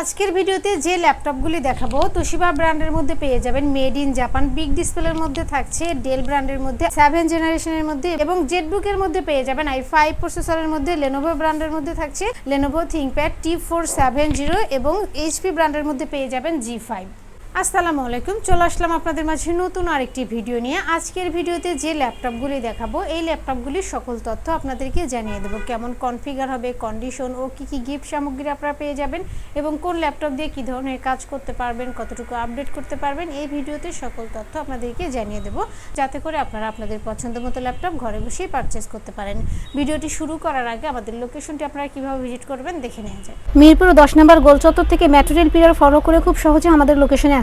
আজকের ভিডিওতে যে ল্যাপটপগুলি দেখাবো, তোশিবা ব্র্যান্ডের মধ্যে পেয়ে যাবেন মেড ইন জাপান, বিগ ডিসপ্লের মধ্যে থাকছে ডেল ব্র্যান্ডের মধ্যে, সেভেন জেনারেশনের মধ্যে এবং জেটবুকের মধ্যে পেয়ে যাবেন আই ফাইভ প্রসেসরের মধ্যে লেনোভো ব্র্যান্ডের মধ্যে থাকছে Lenovo ThinkPad T four seven zero এবং এইচপি ব্র্যান্ডের মধ্যে পেয়ে যাবেন জি ফাইভ আসসালামু আলাইকুম, চলে আসলাম আপনাদের মাঝে নতুন আরেকটি ভিডিও নিয়ে। আজকের ভিডিওতে যে ল্যাপটপগুলি দেখাবো, এই ল্যাপটপগুলির সকল তথ্য আপনাদেরকে জানিয়ে দেবো। কেমন কনফিগার হবে, কন্ডিশন ও কী কী গিফট সামগ্রী আপনারা পেয়ে যাবেন এবং কোন ল্যাপটপ দিয়ে কী ধরনের কাজ করতে পারবেন, কতটুকু আপডেট করতে পারবেন, এই ভিডিওতে সকল তথ্য আপনাদেরকে জানিয়ে দেবো। যাতে করে আপনারা আপনাদের পছন্দ মতো ল্যাপটপ ঘরে বসেই পারচেস করতে পারেন। ভিডিওটি শুরু করার আগে আমাদের লোকেশনটি আপনারা কীভাবে ভিজিট করবেন দেখে নেওয়া যায় মিরপুর দশ নম্বর গোলচত্বর থেকে ম্যাটেরিয়াল পিলার ফলো করে খুব সহজে আমাদের লোকেশনে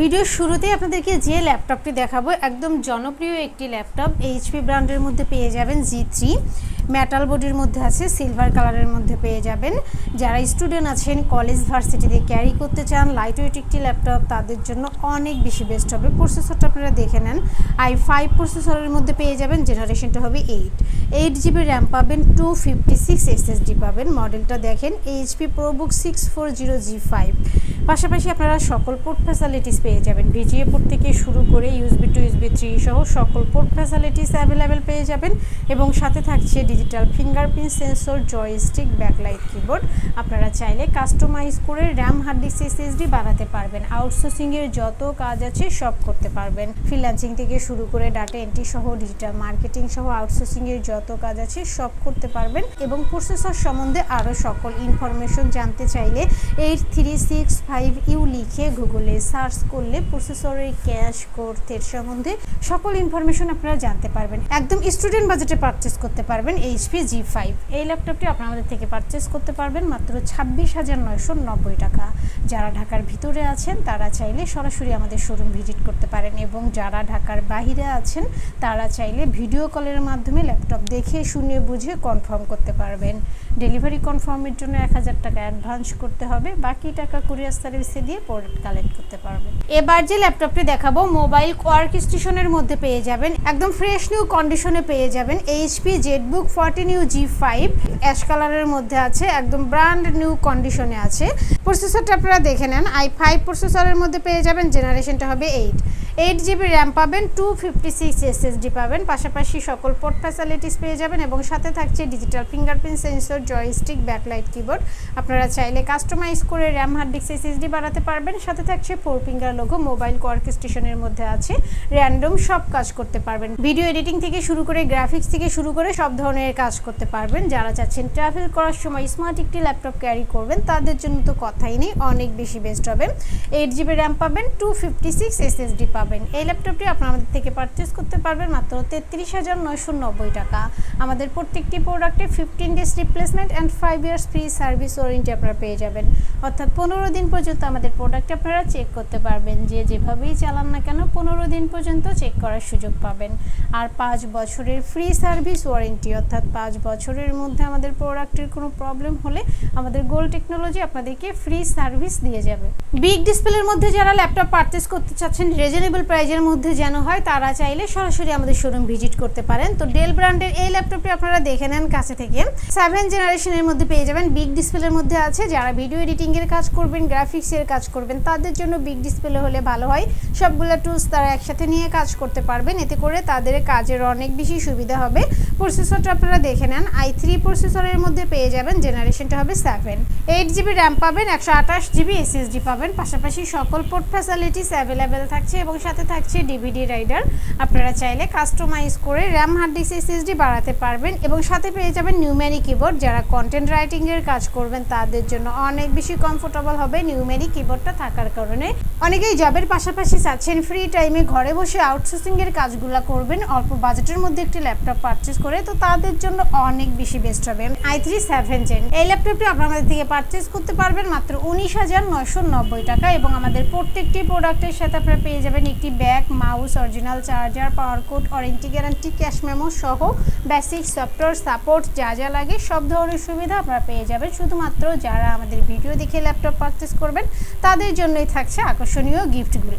ভিডিওর শুরুতেই আপনাদেরকে যে ল্যাপটপটি দেখাবো, একদম জনপ্রিয় একটি ল্যাপটপ এইচপি ব্র্যান্ডের মধ্যে পেয়ে যাবেন জি থ্রি মেটাল বডির মধ্যে আছে সিলভার কালারের মধ্যে পেয়ে যাবেন। যারা স্টুডেন্ট আছেন কলেজ ভার্সিটিতে ক্যারি করতে চান লাইট ওয়েট একটি ল্যাপটপ তাদের জন্য অনেক বেশি বেস্ট হবে। প্রসেসরটা আপনারা দেখে নেন। আই ফাইভ প্রসেসরের মধ্যে পেয়ে যাবেন জেনারেশনটা হবে এইট এইট জিবি র্যাম পাবেন টু ফিফটি সিক্স এসএসডি পাবেন। মডেলটা দেখেন HP ProBook six four zero G five পাশাপাশি আপনারা সকল পোর্ট ফ্যাসিলিটিস পেয়ে যাবেন। ভিজিএ পোর্ট থেকে শুরু করে ইউএসবি থ্রি সহ সকল পোর্ট ফ্যাসিলিটিস অ্যাভেলেবেল পেয়ে যাবেন এবং সাথে থাকছে digital fingerprint, sensor, joystick, backlight keyboard. আপনারা চাইলে কাস্টমাইজ করে র্যাম, হার্ড ডিস্ক, এসএসডি বানাতে পারবেন। আউটসোর্সিংয়ের যত কাজ আছে সব করতে পারবেন। ফ্রিল্যান্সিং থেকে শুরু করে ডাটা এন্ট্রি সহ, ডিজিটাল মার্কেটিং সহ আউটসোর্সিংয়ের যত কাজ আছে সব করতে পারবেন এবং প্রসেসর সম্বন্ধে আরও সকল ইনফরমেশন জানতে চাইলে eight three six five U লিখে গুগলে সার্চ করলে প্রসেসরের ক্যাশ কোর্থের সম্বন্ধে সকল ইনফরমেশন আপনারা জানতে পারবেন। একদম স্টুডেন্ট বাজেটে পারচেস করতে পারবেন এইচপি জি ফাইভ এই ল্যাপটপটি আপনারা আমাদের থেকে পারচেস করতে পারবেন মাত্র ছাব্বিশ হাজার নয়শো নব্বই টাকা। যারা ঢাকার ভিতরে আছেন, তারা চাইলে সরাসরি আমাদের শোরুম ভিজিট করতে পারেন এবং যারা ঢাকার বাহিরে আছেন, তারা চাইলে ভিডিও কলের মাধ্যমে ল্যাপটপ দেখে, শুনে, বুঝে কনফার্ম করতে পারবেন। ডেলিভারি কনফার্মের জন্য এক হাজার টাকা অ্যাডভান্স করতে হবে। বাকি টাকা কুরিয়ার সার্ভিসে দিয়ে প্রোডাক্ট কালেক্ট করতে পারবে। এবার যে ল্যাপটপটি দেখাবো মোবাইল ওয়ার্ক স্টেশনের মধ্যে পেয়ে যাবেন। একদম ফ্রেশ নিউ কন্ডিশনে পেয়ে যাবেন HP Jetbook forty new G five ash কালারের মধ্যে আছে, একদম ব্র্যান্ড নিউ কন্ডিশনে আছে। প্রসেসরটা আপনারা দেখে নেন। আই ফাইভ প্রসেসরের মধ্যে পেয়ে যাবেন জেনারেশনটা হবে এইট এইট জিবি র্যাম পাবেন টু ফিফটি সিক্স এসএসডি পাবেন, পাশাপাশি সকল পোর্ট ফ্যাসিলিটিস পেয়ে যাবেন এবং সাথে থাকছে digital fingerprint sensor joystick backlight keyboard আপনারা চাইলে কাস্টমাইজ করে র্যাম হার্ড ডিস্ক এসএসডি বানাতে পারবেন। সাথে থাকছে four finger logo mobile quark স্টেশনের মধ্যে আছে। র্যান্ডম সব কাজ করতে পারবেন। ভিডিও এডিটিং থেকে শুরু করে গ্রাফিক্স থেকে শুরু করে সব ধরনের কাজ করতে পারবেন। যারা চাচ্ছেন ট্রাভেল করার সময় স্মার্ট একটি ল্যাপটপ ক্যারি করবেন, তাদের জন্য তো কথাই নেই, অনেক বেশি বেস্ট হবে। এইট জিবি র্যাম পাবেন টু ফিফটি সিক্স এসএসডি পাবেন। এই ল্যাপটপটি আপনারা আমাদের থেকে পারচেস করতে পারবেন মাত্র তেত্রিশ হাজার নয়শো নব্বই টাকা। আমাদের প্রত্যেকটি প্রোডাক্টে fifteen days replacement and five years free service warranty আপনারা পেয়ে যাবেন। অর্থাৎ পনেরো দিন পর্যন্ত আমাদের প্রোডাক্ট আপনারা চেক করতে পারবেন। যে যেভাবেই চালান না কেন পনেরো দিন পর্যন্ত চেক করার সুযোগ পাবেন। আর পাঁচ বছরের ফ্রি সার্ভিস ওয়ারেন্টি অর্থাৎ পাঁচ বছরের মধ্যে আমাদের প্রোডাক্টের কোনো প্রবলেম হলে আমাদের গোল টেকনোলজি আপনাদেরকে ফ্রি সার্ভিস দিয়ে যাবে। বিগ ডিসপ্লের মধ্যে যারা ল্যাপটপ পারচেস করতে চাচ্ছেন রিজনেবল প্রাইজের মধ্যে যেন হয়, তারা চাইলে সরাসরি আমাদের শোরুম ভিজিট করতে পারেন। তো ডেল ব্র্যান্ডের এই ল্যাপটপটি আপনারা দেখে নেন কাছে থেকে। সেভেন জেনারেশনের মধ্যে পেয়ে যাবেন বিগ ডিসপ্লের মধ্যে আছে। যারা ভিডিও এডিটিং এর কাজ করবেন গ্রাফিক্সের কাজ করবেন, তাদের জন্য বিগ ডিসপ্লে হলে ভালো হয়। সবগুলো টুলস তারা একসাথে নিয়ে কাজ করতে পারবেন, এতে করে তাদের কাজের অনেক বেশি সুবিধা হবে। প্রসেসরটা আপনারা দেখে নেন আই থ্রি প্রসেসরের মধ্যে পেয়ে যাবেন জেনারেশনটা হবে সেভেন এইট জিবি র্যাম পাবেন, একশো আঠাশ জিবি এসএসডি পাবেন, পাশাপাশি সকল পোর্ট ফ্যাসিলিটিস অ্যাভেলেবেল থাকছে এবং সাথে থাকছে ডিভিডি রাইডার আপনারা চাইলে কাস্টমাইজ করে র্যাম হার্ড ডিস্ক এসএসডি বাড়াতে পারবেন এবং সাথে পেয়ে যাবেন নিউমেরি কিবোর্ড যারা কন্টেন্ট রাইটিং এর কাজ করবেন, তাদের জন্য অনেক বেশি কমফোর্টেবল হবে নিউমেরি কিবোর্ডটা থাকার কারণে। অনেকেই জবের পাশাপাশি চাচ্ছেন ফ্রি টাইমে ঘরে বসে আউটসোর্সিং এর কাজগুলো করবেন, অল্প বাজেটের মধ্যে একটি ল্যাপটপ পারচেজ করে, তো তাদের জন্য অনেক বেশি বেস্ট হবে। আই থ্রি সেভেন জেন এই ল্যাপটপটি আপনাদের থেকে পারচেজ করতে পারবেন মাত্র উনিশ হাজার নয়শো নব্বই টাকা এবং আমাদের প্রত্যেকটি প্রোডাক্টের সাথে আপনারা পেয়ে যাবেন একটি bag, mouse, original charger, power cord, warranty guarantee, cash memo সহ বেসিক সফটওয়্যার সাপোর্ট যা যা লাগে সব ধরনের সুবিধা আপনারা পেয়ে যাবেন। শুধুমাত্র যারা আমাদের ভিডিও দেখে ল্যাপটপ পারচেস করবেন, তাদের জন্যই থাকছে আকর্ষণীয় গিফটগুলো।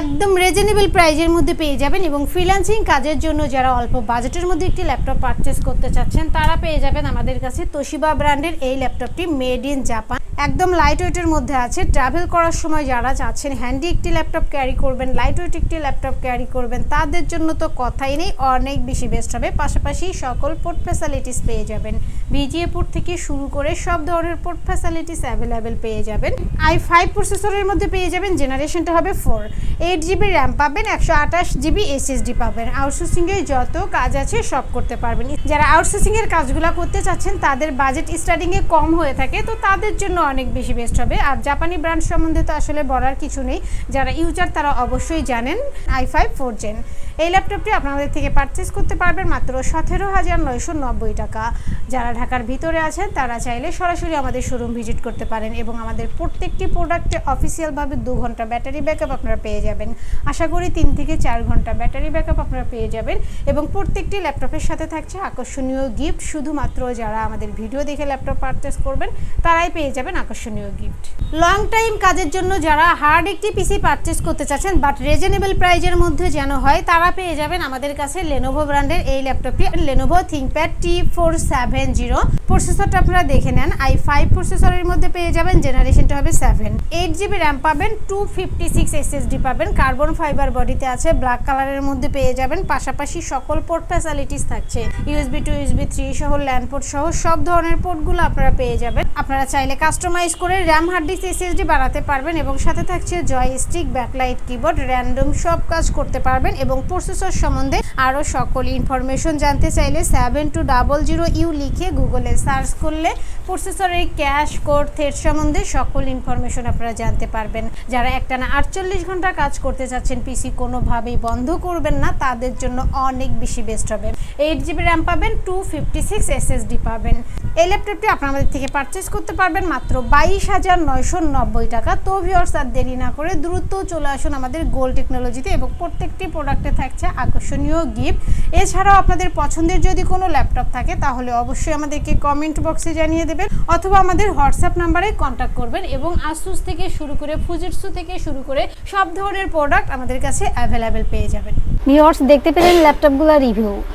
একদম রিজনেবল প্রাইজের মধ্যে পেয়ে যাবেন এবং ফ্রিল্যান্সিং কাজের জন্য যারা অল্প বাজেটের মধ্যে একটি ল্যাপটপ পারচেস করতে চাচ্ছেন, তারা পেয়ে যাবেন আমাদের কাছে তোশিবা ব্র্যান্ডের এই ল্যাপটপটি মেড ইন জাপান একদম লাইট ওয়েটের মধ্যে আছে। ট্রাভেল করার সময় যারা চাচ্ছেন হ্যান্ডি একটি ল্যাপটপ ক্যারি করবেন লাইট ওয়েট একটি ল্যাপটপ ক্যারি করবেন, তাদের জন্য তো কথাই নেই, অনেক বেশি বেস্ট হবে। পাশাপাশি সকল পোর্ট ফ্যাসিলিটিস পেয়ে যাবেন। বিজিএ পোর্ট থেকে শুরু করে সব ধরনের পোর্ট ফ্যাসিলিটিস অ্যাভেলেবেল পেয়ে যাবেন। আই ফাইভ প্রসেসরের মধ্যে পেয়ে যাবেন জেনারেশনটা হবে ফোর এইট জিবি র্যাম পাবেন, একশো আঠাশ জিবি এসএসডি পাবেন। আউটসোর্সিংয়ে যত কাজ আছে সব করতে পারবেন। যারা আউটসোর্সিংয়ের কাজগুলো করতে চাচ্ছেন, তাদের বাজেট স্টার্টিংয়ে কম হয়ে থাকে, তো তাদের জন্য অনেক বেশি বেস্ট হবে। আর জাপানি ব্র্যান্ড সম্বন্ধে তো আসলে বলার কিছু নেই। যারা ইউজার তারা অবশ্যই জানেন আই ফাইভ ফোর জেন এই ল্যাপটপটি আপনাদের থেকে পারচেস করতে পারবেন মাত্র সতেরো হাজার নয়শো নব্বই টাকা। যারা ঢাকার ভিতরে আছেন, তারা চাইলে সরাসরি আমাদের শোরুম ভিজিট করতে পারেন এবং আমাদের প্রত্যেকটি প্রোডাক্টে অফিসিয়ালভাবে দু ঘণ্টা ব্যাটারি ব্যাকআপ আপনারা পেয়ে যাবেন। আশা করি তিন থেকে চার ঘণ্টা ব্যাটারি ব্যাকআপ আপনারা পেয়ে যাবেন এবং প্রত্যেকটি ল্যাপটপের সাথে থাকছে আকর্ষণীয় গিফট শুধুমাত্র যারা আমাদের ভিডিও দেখে ল্যাপটপ পারচেস করবেন, তারাই পেয়ে যাবেন আকর্ষণীয় গিফট লং টাইম কাজের জন্য যারা হার্ড একটি পিসি পারচেস করতে চাচ্ছেন বাট রিজনেবল প্রাইজের মধ্যে যেন হয়, তারা পেয়ে যাবেন আমাদের কাছে লেনোভো ব্র্যান্ডের এই ল্যাপটপটি Lenovo ThinkPad T four seven zero প্রসেসরটা আপনারা দেখে নেন আই ফাইভ প্রসেসরের মধ্যে পেয়ে যাবেন জেনারেশনটা হবে সেভেন এইট জিবি র্যাম পাবেন টু ফিফটি সিক্স এসএসডি পাবেন কার্বন ফাইবার বডিতে আছে ব্ল্যাক কালারের মধ্যে পেয়ে যাবেন, পাশাপাশি সকল পোর্ট ফ্যাসিলিটিস থাকছে। ইউএসবি টু ইউএসবি থ্রি সহ ল্যান্ড পোর্ট সহ, সব ধরনের পোর্টগুলো আপনারা পেয়ে যাবেন। আপনারা চাইলে কাস্টমাইজ করে র্যাম হার্ড ডিস্ক এসএসডি বাড়াতে পারবেন এবং সাথে থাকছে joystick backlight keyboard random সব কাজ করতে পারবেন এবং প্রসেসর সম্বন্ধে আরও সকল ইনফরমেশন জানতে চাইলে seven two double zero U লিখে গুগলে সার্চ করলে প্রসেসরের ক্যাশ কোড থেট সম্বন্ধে সকল ইনফরমেশন আপনারা জানতে পারবেন। যারা একটানা আটচল্লিশ ঘণ্টা কাজ করতে চাচ্ছেন পিসি কোনোভাবেই বন্ধ করবেন না, তাদের জন্য অনেক বেশি বেস্ট হবে। এইট জিবি র্যাম পাবেন টু ফিফটি সিক্স এসএসডি পাবেন। এই ল্যাপটপটি আপনাদের থেকে পারচেস করতে পারবেন, মাত্র বাইশ হাজার নয়শো নব্বই টাকা। তো ভিওর্স আর দেরি না করে দ্রুত চলে আসুন আমাদের গোল টেকনোলজিতে এবং প্রত্যেকটি প্রোডাক্টে থাকছে আকর্ষণীয় গিফট এছাড়াও আপনাদের পছন্দের যদি কোনো ল্যাপটপ থাকে, তাহলে অবশ্যই আমাদেরকে কমেন্ট বক্সে জানিয়ে দেবেন অথবা আমাদের হোয়াটসঅ্যাপ নাম্বারে কন্ট্যাক্ট করবেন এবং আসুস থেকে শুরু করে ফুজিটসু থেকে শুরু করে সব ধরনের প্রোডাক্ট আমাদের কাছে অ্যাভেলেবেল পেয়ে যাবেন। ভিওর্স দেখতে পেলেন ল্যাপটপগুলো রিভিউ